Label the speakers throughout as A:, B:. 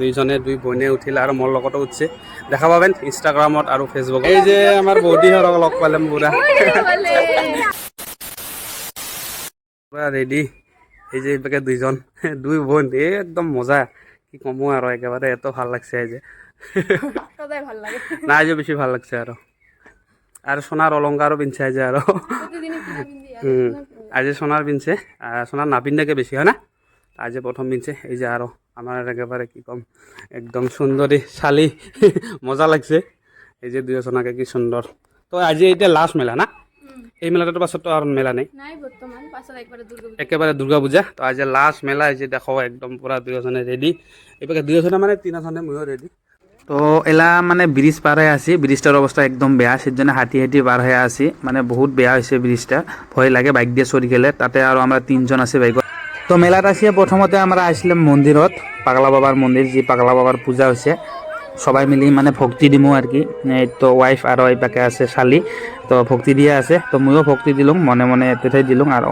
A: দুইজনে দুই বইনে উঠিল আৰু মোৰ লগতো উঠছে। দেখা পাবেন ইনষ্টাগ্ৰামত আৰু ফেচবুকত এই যে আমাৰ বৌদিহঁতক লগ পালেম পুৰা। পুৰা ৰেডি এই যে এইভাগে দুইজন দুই বোন। এই একদম মজা। কি কমো আৰু একেবাৰে এত ভালো লাগছে এই যে। নাই যে বেছি ভালো লাগছে আৰু। আৰু সোণাৰ অলংকাৰো পিন্ধছে যে আৰু। আজি সোনার পিনছে আহ, সোনার না পিন্ধাকে হয় না? আজি প্রথম পিনছে এই যে আরও আমার একেবারে কি কম একদম সুন্দরী শালি মজা লাগছে। এই যে দুজনাকে কি সুন্দর। তো আজি এটা লাস্ট মেলা না। এই মেলাটার পাছত আর মেলা নেই।
B: একেবারে দুর্গা পূজা।
A: তো আজি লাস্ট মেলা এই যে দেখো একদম পুরা দুজনে রেডি এবারে দুজনে মানে তিনজনে ময়ও রেডি
C: তো এলা মানে ব্রিজ পার হয়ে আছি। ব্রিজটার অবস্থা একদম বেয়া। সেজন্য হাঁটি হাঁটি পার হয়ে আছি। মানে বহুত বেয়া হয়েছে ব্রিজটা ভয় লাগে বাইক দিয়ে চড়ি গেলে। তাতে আর আমরা তিনজন আছি বাইকত। তো মেলাত আসিয়া প্রথমতে আমরা আসলাম মন্দিরত পাগলা বাবার মন্দির যে পাগলা বাবার পূজা হয়েছে সবাই মিলি মানে ভক্তি দিমো আর কি। তো ওয়াইফ আর ওয়াইফাকে আছে শালি তো ভক্তি দিয়ে আছে। তো ময়ও ভক্তি দিলুম মনে মনে তেথাই দিলুম আর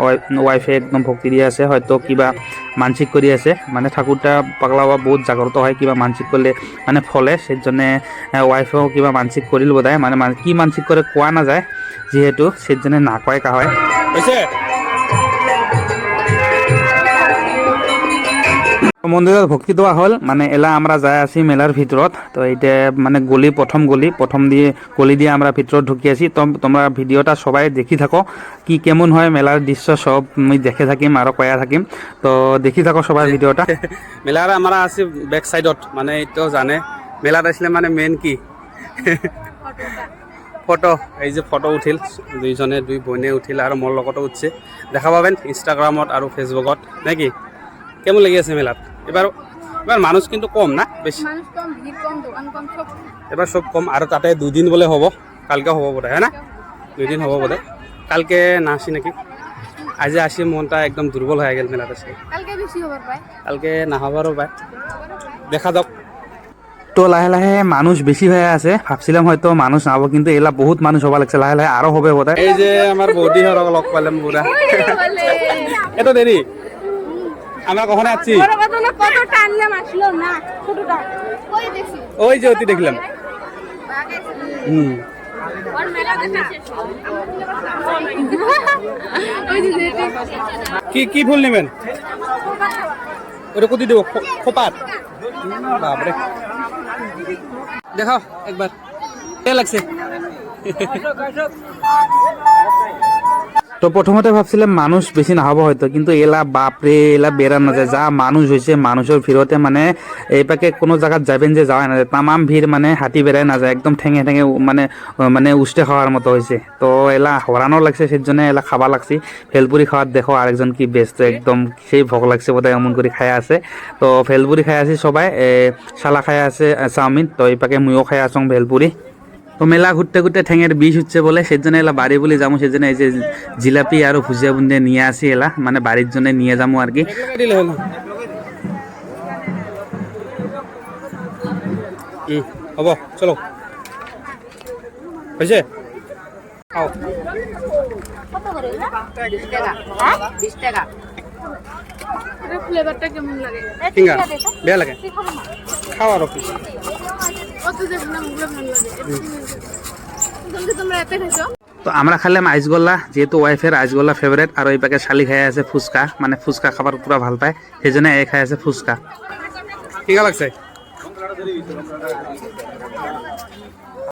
C: ওয়াইফে একদম ভক্তি দিয়ে আছে। হয়তো কিবা মানসিক কৰি আছে। মানে ঠাকুরটা পাগলা বাবা বহুত জাগ্রত হয়, কিবা মানসিক করলে মানে ফলে। সেই জন্য ওয়াইফেও কিবা মানসিক করিল মানে মান- কি মানসিক করে কোয়া না যায় যেহেতু সেই জন্য না কয় কা হয় মন্দিৰত ভক্তি দেওয়া হল। মানে এলা আমরা যাই আছি মেলার ভিতরত তো এইটা মানে গলি প্রথম গলি প্রথম দিয়ে গলি দিয়ে আমরা ভিতরত ঢুকি আছি। তো তোমরা ভিডিওটা সবাই দেখি থাকো। কি কেমন হয় মেলার দৃশ্য সব আমি দেখে থাকিম আৰু কয়া থাকিম। তো দেখি থাকো সবাই ভিডিওটা
A: মেলার আমরা আছি বেক সাইডত মানে এইটো জানে মেলাত আসলে মানে মেইন কি? ফটো। এই যে ফটো উঠিল দুইজনে দুই বইনে উঠিল আৰু মোৰ লগতো উঠছে। দেখা পাবেন ইনষ্টাগ্ৰামত আৰু ফেচবুকত নে কি? কেমন লাগি আছে মেলাত? এবার এবার মানুষ কিন্তু কম না? বেশি।
B: মানুষ কম কম দোকান কম সব
A: এবার সব কম। আৰু তাতে দুদিন বোলে হ'ব। কালকে হ'ব বোধে হয় না? দুদিন হ'ব বোধে কালকে নাচি নাকি? আজি আসি মনটা একদম দুর্বল হয়ে গেল মেলাত আসি
B: কালকে বেশি হবার পায়।
A: দেখা যাওক
C: তো লাহে লাহে মানুষ বেশি হয়ে আছে। ভাবছিলাম হয়তো মানুষ নাহব কিন্তু এলা বহুত মানুষ হবা লাগছে। লাহে লাহে আরও হবে বোধ
A: এই যে আমার বৌদিহঁতক লগ পালাম পুরা। এত দেরি? আমরা কখনো
B: কথা না কত টানলাম আসলো না ছোটটা। ওই
A: যে অতি দেখলাম। হুম কি কি ফুল নেবেন? ওটা কতি দেবো খো- খোপাত বাপরে। দেখাও একবার। কে লাগছে?
C: তো প্রথমতে ভাবছিলাম মানুষ বেশি নাহব হয়তো কিন্তু এলা বাপরে এলা বেড়া না যায় যা মানুষ হয়েছে মানুষের ভিড়তে মানে এই পাকে কোনো জায়গাত যাবেন যে যাওয়া না যায় তামাম ভিড় মানে হাঁটি বেড়ায় না যায় একদম ঠেঙে ঠেঙে মানে মানে উষ্টে খাওয়ার মতো হয়েছে। তো এলা হরানো লাগছে সেই জন্য এলা খাবা লাগছি। ভেলপুরি খাওয়ার দেখো আরেকজন কি ব্যস্ত একদম সেই ভোগ লাগছে বোধহয় এমন করে খাই আছে। তো ভেলপুরি খাই আছি সবাই শালা খাই আছে চাউমিন তো এই পাকে মুইও খাই আসং ভেলপুরি। তো মেলা ঘুরতে ঘুরতে ঠ্যাঙের বিষ হচ্ছে বলে সেজন্য এলা বাড়ি বলে যাব সেজন্য এই যে জিলাপি আর ভুজিয়া বুন্দিয়া নিয়ে আসি এলা মানে বাড়ির জন্য নিয়ে যাব আর কি।
A: হ'ব চলো। হয়েছে? খাও
C: তো আমরা খাইলাম আইসগোল্লা যেহেতু ওয়াইফের আইসগোল্লা ফেভারেট আর ওই পাকে শালি খাই আছে ফুচকা মানে ফুচকা খাবার পুরো ভালো পায় সেই জন্য এ খাই আছে ফুচকা।
A: কি লাগছে